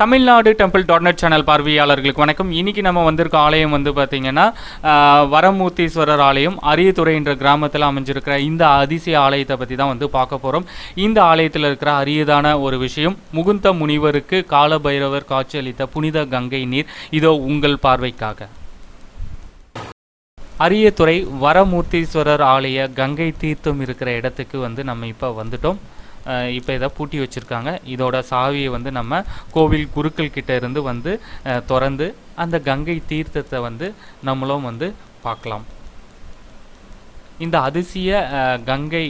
Tamil Nadu temple dot net channel பார்வையாளர்களுக்கு வணக்கம். இன்றைக்கி நம்ம வந்திருக்க ஆலயம் வந்து பார்த்திங்கன்னா வரமூர்த்தீஸ்வரர் ஆலயம் அரியதுறை என்ற கிராமத்தில் அமைஞ்சிருக்கிற இந்த அதிசய ஆலயத்தை பற்றி தான் வந்து பார்க்க போகிறோம் இந்த ஆலயத்தில் இருக்கிற அரியதான ஒரு விஷயம் முகுந்த முனிவருக்கு கால பைரவர் காட்சியளித்த புனித கங்கை நீர். இதோ உங்கள் பார்வைக்காக. அரியதுறை வரமூர்த்தீஸ்வரர் ஆலய கங்கை தீர்த்தம் இருக்கிற இடத்துக்கு வந்து நம்ம இப்போ வந்துட்டோம். இப்போ இதை பூட்டி வச்சுருக்காங்க. இதோட சாவியை வந்து நம்ம கோவில் குருக்கள் கிட்ட இருந்து வந்து திறந்து அந்த கங்கை தீர்த்தத்தை வந்து நம்மளும் வந்து பார்க்கலாம். இந்த அதிசய கங்கை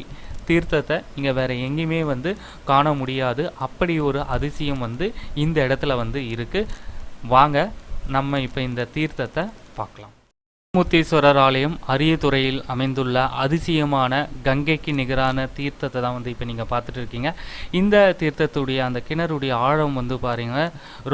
தீர்த்தத்தை இங்கே வேறு எங்கேயுமே வந்து காண முடியாது. அப்படி ஒரு அதிசயம் வந்து இந்த இடத்துல வந்து இருக்குது வாங்க நம்ம இப்போ இந்த தீர்த்தத்தை பார்க்கலாம். மூர்த்தீஸ்வரர் ஆலயம் அரியதுறையில் அமைந்துள்ள அதிசயமான கங்கைக்கு நிகரான தீர்த்தத்தை தான் வந்து இப்போ நீங்கள் பார்த்துட்டு இருக்கீங்க. இந்த தீர்த்தத்துடைய அந்த கிணறுடைய ஆழம் வந்து பாருங்க.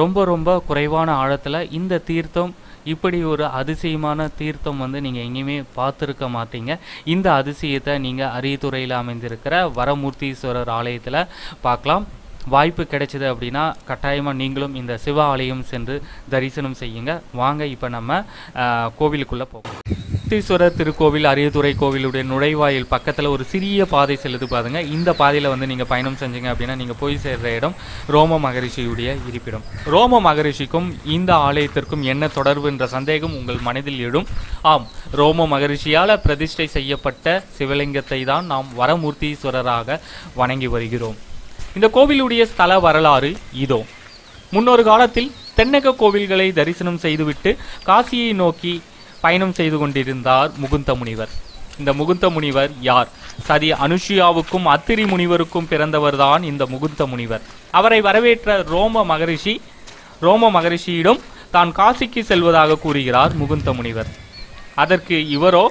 ரொம்ப ரொம்ப குறைவான ஆழத்தில் இந்த தீர்த்தம் இப்படி ஒரு அதிசயமான தீர்த்தம் வந்து நீங்கள் எங்கேயுமே பார்த்துருக்க மாட்டீங்க. இந்த அதிசயத்தை நீங்கள் அரியதுறையில் அமைந்திருக்கிற வரமூர்த்தீஸ்வரர் ஆலயத்தில் பார்க்கலாம். வாய்ப்பு கிடைச்சிது அப்படின்னா கட்டாயமாக நீங்களும் இந்த சிவ ஆலயம் சென்று தரிசனம் செய்யுங்க. வாங்க இப்போ நம்ம கோவிலுக்குள்ளே போகணும் போகலாம் திருக்கோவில் அரியதுறை கோவிலுடைய நுழைவாயில் பக்கத்தில் ஒரு சிறிய பாதை செல்லுது பாருங்க. இந்த பாதையில் வந்து நீங்கள் பயணம் செஞ்சீங்க அப்படின்னா நீங்கள் போய் சேர்ற இடம் ரோம மகரிஷியுடைய இருப்பிடம். ரோம மகரிஷிக்கும் இந்த ஆலயத்திற்கும் என்ன தொடர்பு என்ற சந்தேகம் உங்கள் மனதில் எழும். ஆம் ரோம மகரிஷியால் பிரதிஷ்டை செய்யப்பட்ட சிவலிங்கத்தை தான் நாம் வரமூர்த்தீஸ்வரராக வணங்கி வருகிறோம். இந்த கோவிலுடைய ஸ்தல வரலாறு இதோ. முன்னொரு காலத்தில் தென்னக கோவில்களை தரிசனம் செய்துவிட்டு காசியை நோக்கி பயணம் செய்து கொண்டிருந்தார் முகுந்த முனிவர். இந்த முகுந்த முனிவர் யார்? சதி அனுஷியாவுக்கும் அத்திரி முனிவருக்கும் பிறந்தவர்தான் இந்த முகுந்த முனிவர். அவரை வரவேற்ற ரோம மகரிஷி ரோம மகரிஷியிடம் தான் காசிக்கு செல்வதாக கூறுகிறார் முகுந்த முனிவர். அதற்கு இவரோ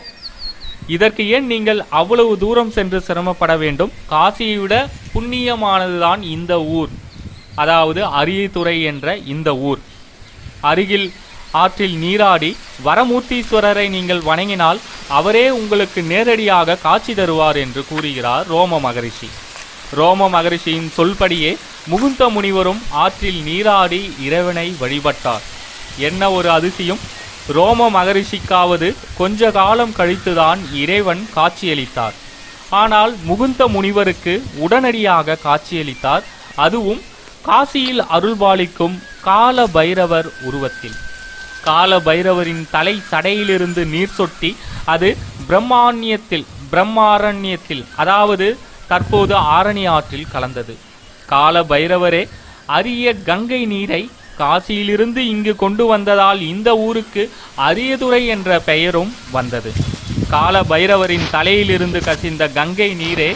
இதற்கு ஏன் நீங்கள் அவ்வளவு தூரம் சென்று சிரமப்பட வேண்டும்? காசியை விட புண்ணியமானதுதான் இந்த ஊர். அதாவது அரியதுறை என்ற இந்த ஊர். அருகில் ஆற்றில் நீராடி வரமூர்த்தீஸ்வரரை நீங்கள் வணங்கினால் அவரே உங்களுக்கு நேரடியாக காட்சி தருவார் என்று கூறுகிறார் ரோம மகரிஷி. ரோம மகரிஷியின் சொல்படியே முகுந்த முனிவரும் ஆற்றில் நீராடி இறைவனை வழிபட்டார். என்ன ஒரு அதிசயம்? ரோம மகரிஷிக்காவது கொஞ்ச காலம் கழித்துதான் இறைவன் காட்சியளித்தார். ஆனால் முகுந்த முனிவருக்கு உடனடியாக காட்சியளித்தார். அதுவும் காசியில் அருள்பாலிக்கும் கால பைரவர் உருவத்தில். கால பைரவரின் தலை சடையிலிருந்து நீர் சொட்டி அது பிரம்மாண்யத்தில் பிரம்மாரண்யத்தில் அதாவது தற்போது ஆரணி ஆற்றில் கலந்தது. கால பைரவரே அரிய கங்கை நீரை காசியிலிருந்து இங்கு கொண்டு வந்ததால் இந்த ஊருக்கு அரியதுறை என்ற பெயரும் வந்தது. கால பைரவரின் தலையிலிருந்து கசிந்த கங்கை நீரே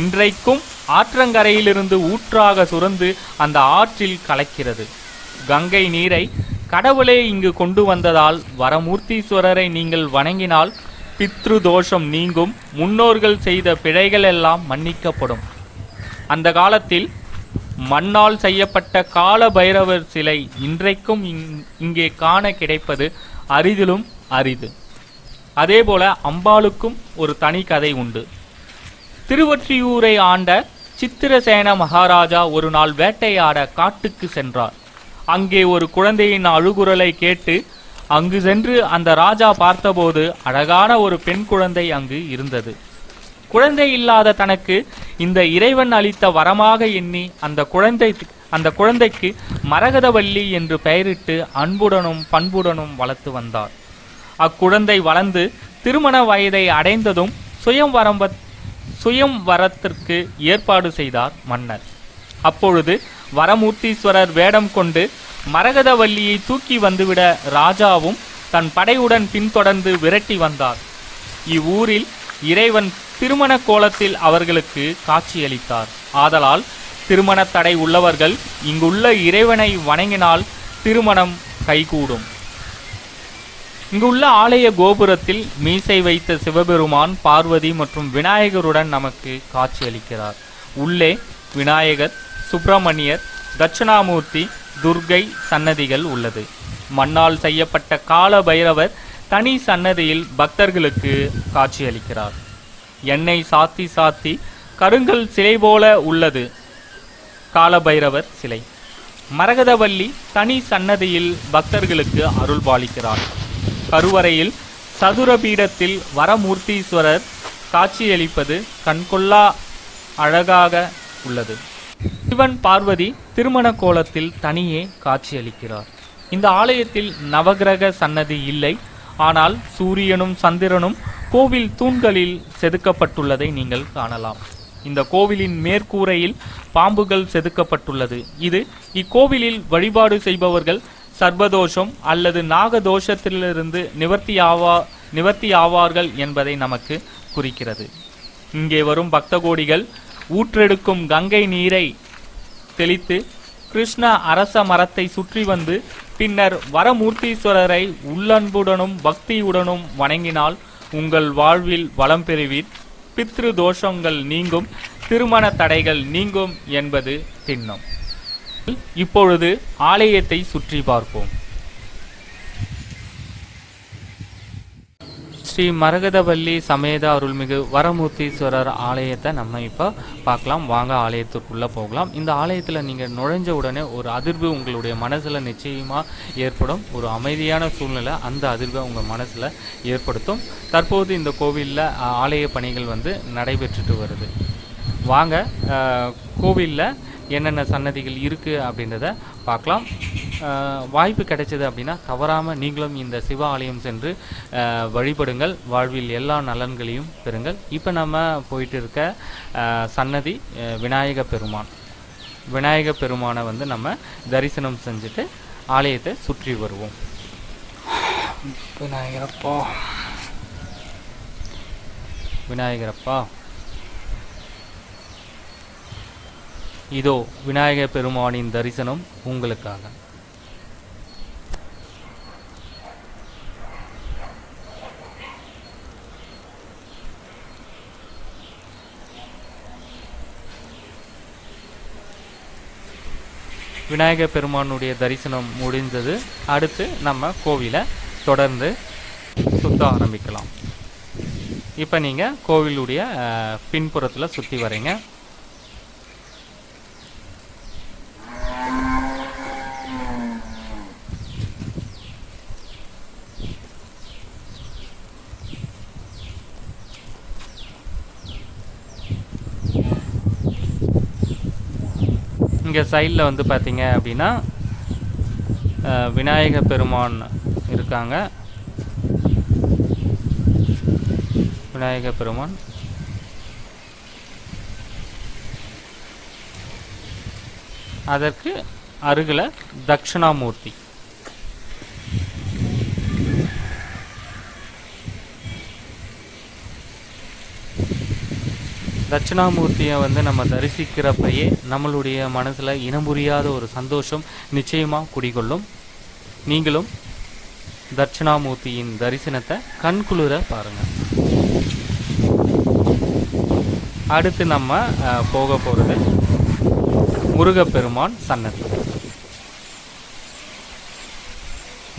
இன்றைக்கும் ஆற்றங்கரையிலிருந்து ஊற்றாக சுரந்து அந்த ஆற்றில் கலக்கிறது. கங்கை நீரை கடவுளே இங்கு கொண்டு வந்ததால் வரமூர்த்தீஸ்வரரை நீங்கள் வணங்கினால் பித்ரு தோஷம் நீங்கும் முன்னோர்கள் செய்த பிழைகள் எல்லாம் மன்னிக்கப்படும். அந்த காலத்தில் மண்ணால் செய்யப்பட்ட கால பைரவர் சிலை இன்றைக்கும் இங்- இங்கே காண கிடைப்பது அரிதிலும் அரிது. அதேபோல அம்பாளுக்கும் ஒரு தனி கதை உண்டு. திருவொற்றியூரை ஆண்ட சித்திரசேன மகாராஜா ஒரு நாள் வேட்டையாட காட்டுக்கு சென்றார். அங்கே ஒரு குழந்தையின் அழுகுரலை கேட்டு அங்கு சென்று அந்த ராஜா பார்த்தபோது அழகான ஒரு பெண் குழந்தை அங்கு இருந்தது. குழந்தை இல்லாத தனக்கு இந்த இறைவன் அளித்த வரமாக எண்ணி அந்த குழந்தை அந்த குழந்தைக்கு மரகதவல்லி என்று பெயரிட்டு அன்புடனும் பண்புடனும் வளர்த்து வந்தார். அக்குழந்தை வளர்ந்து திருமண வயதை அடைந்ததும் சுயம் வரம்ப சுயம் வரத்திற்கு ஏற்பாடு செய்தார் மன்னர். அப்பொழுது வரமூர்த்தீஸ்வரர் வேடம் கொண்டு மரகதவல்லியை தூக்கி வந்துவிட ராஜாவும் தன் படையுடன் பின்தொடர்ந்து விரட்டி வந்தார். இவ்வூரில் இறைவன் திருமண கோலத்தில் அவர்களுக்கு காட்சியளித்தார். ஆதலால் திருமண தடை உள்ளவர்கள் இங்குள்ள இறைவனை வணங்கினால் திருமணம் கைகூடும். இங்குள்ள ஆலய கோபுரத்தில் மீசை வைத்த சிவபெருமான் பார்வதி மற்றும் விநாயகருடன் நமக்கு காட்சியளிக்கிறார். உள்ளே விநாயகர் சுப்பிரமணியர் தட்சிணாமூர்த்தி துர்கை சன்னதிகள் உள்ளது. மண்ணால் செய்யப்பட்ட கால பைரவர் தனி சன்னதியில் பக்தர்களுக்கு காட்சியளிக்கிறார். எண்ணெய் சாத்தி சாத்தி கருங்கல் சிலை போல உள்ளது. காலபைரவர் சிலை. மரகதவல்லி தனி சன்னதியில் பக்தர்களுக்கு அருள் பாலிக்கிறார். கருவறையில் சதுர பீடத்தில் வரமூர்த்தீஸ்வரர் காட்சியளிப்பது கண்கொள்ளா அழகாக உள்ளது. சிவன் பார்வதி திருமண கோலத்தில் தனியே காட்சியளிக்கிறார். இந்த ஆலயத்தில் நவகிரக சன்னதி இல்லை. ஆனால் சூரியனும் சந்திரனும் கோவில் தூண்களில் செதுக்கப்பட்டுள்ளதை நீங்கள் காணலாம். இந்த கோவிலின் மேற்கூரையில் பாம்புகள் செதுக்கப்பட்டுள்ளது. இது இக்கோவிலில் வழிபாடு செய்பவர்கள் சர்வதோஷம் அல்லது நாகதோஷத்திலிருந்து நிவர்த்தி ஆவா நிவர்த்தி ஆவார்கள் என்பதை நமக்கு குறிக்கிறது. இங்கே வரும் பக்த கோடிகள் ஊற்றெடுக்கும் கங்கை நீரை தெளித்து கிருஷ்ண அரச மரத்தை சுற்றி வந்து பின்னர் வரமூர்த்தீஸ்வரரை உள்ளன்புடனும் பக்தியுடனும் வணங்கினால் உங்கள் வாழ்வில் வளம் பெறுவீர். பித்ரு தோஷங்கள் நீங்கும் திருமண தடைகள் நீங்கும் என்பது திண்ணம். இப்பொழுது ஆலயத்தை சுற்றி பார்ப்போம். ஸ்ரீ மரகதவல்லி சமேத அருள்மிகு வரமூர்த்தீஸ்வரர் ஆலயத்தை நம்ம இப்போ பார்க்கலாம். வாங்க ஆலயத்துக்குள்ளே போகலாம். இந்த ஆலயத்தில் நீங்கள் நுழைஞ்ச உடனே ஒரு அதிர்வு உங்களுடைய மனசில் நிச்சயமாக ஏற்படும். ஒரு அமைதியான சூழ்நிலை அந்த அதிர்வை உங்கள் மனசில் ஏற்படுத்தும். தற்போது இந்த கோவிலில் ஆலய பணிகள் வந்து நடைபெற்றுட்டு வருது. வாங்க கோவிலில் என்னென்ன சன்னதிகள் இருக்குது அப்படின்றத பார்க்கலாம். வாய்ப்பு கிடைச்சது அப்படின்னா தவறாமல் நீங்களும் இந்த சிவ ஆலயம் சென்று வழிபடுங்கள். வாழ்வில் எல்லா நலன்களையும் பெறுங்கள். இப்போ நம்ம போயிட்டு இருக்க சன்னதி விநாயக பெருமான். விநாயக பெருமானை வந்து நம்ம தரிசனம் செஞ்சுட்டு ஆலயத்தை சுற்றி வருவோம். விநாயகரப்பா. விநாயகரப்பா. இதோ விநாயக பெருமானின் தரிசனம் உங்களுக்காக. விநாயக பெருமானுடைய தரிசனம் முடிந்தது. அடுத்து நம்ம கோவிலை தொடர்ந்து சுத்த ஆரம்பிக்கலாம். இப்போ நீங்கள் கோவிலுடைய பின்புறத்தில் சுற்றி வரீங்க. இங்கே சைடில் வந்து பார்த்தீங்க அப்படின்னா விநாயக பெருமான் இருக்காங்க. விநாயக பெருமான். அதற்கு அருகில் தட்சிணாமூர்த்தி. தட்சிணாமூர்த்தியை வந்து நம்ம தரிசிக்கிறப்பயே நம்மளுடைய மனசில் இனமுறியாத ஒரு சந்தோஷம் நிச்சயமாக குடிகொள்ளும். நீங்களும் தட்சிணாமூர்த்தியின் தரிசனத்தை கண்குளிர பாருங்கள் அடுத்து நம்ம போக போகிறது முருகப்பெருமான் சன்னதி.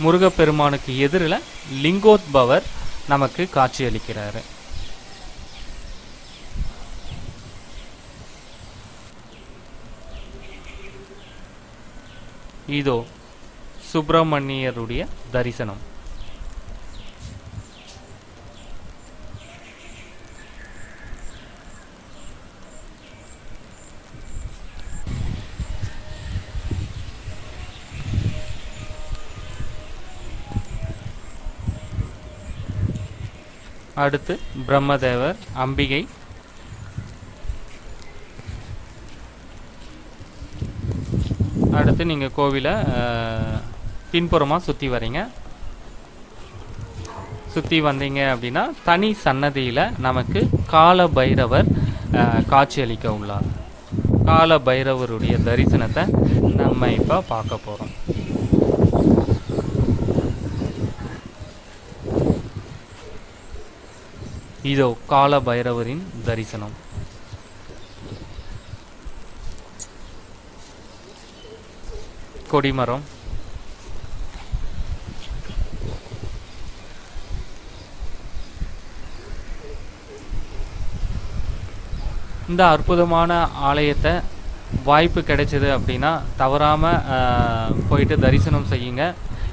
முருகப்பெருமானுக்கு எதிரில் லிங்கோத்பவர் நமக்கு காட்சியளிக்கிறாரு. இதோ சுப்பிரமணியருடைய தரிசனம். அடுத்து பிரம்மதேவர் அம்பிகை அடுத்து நீங்கள் கோவிலை பின்புறமாக சுற்றி வரீங்க. சுற்றி வந்தீங்க அப்படின்னா தனி சன்னதியில் நமக்கு கால பைரவர் அஹ், காட்சியளிக்க உள்ளார். கால பைரவருடைய தரிசனத்தை நம்ம இப்போ பார்க்க போகிறோம் இதோ கால பைரவரின் தரிசனம். கொடிமரம் இந்த அற்புதமான ஆலயத்தை வாய்ப்பு கிடைச்சது அப்படின்னா தவறாமல் போயிட்டு தரிசனம் செய்யுங்க.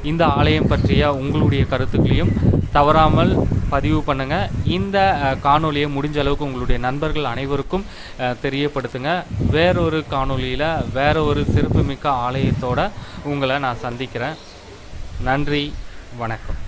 இந்த ஆலயம் பற்றிய உங்களுடைய கருத்துக்களையும் தவறாமல் பதிவு பண்ணுங்கள் இந்த காணொலியை முடிஞ்ச அளவுக்கு உங்களுடைய நண்பர்கள் அனைவருக்கும் தெரியப்படுத்துங்க. வேறொரு காணொளியில் வேற ஒரு சிறப்புமிக்க ஆலயத்தோட உங்களை நான் சந்திக்கிறேன். நன்றி வணக்கம்.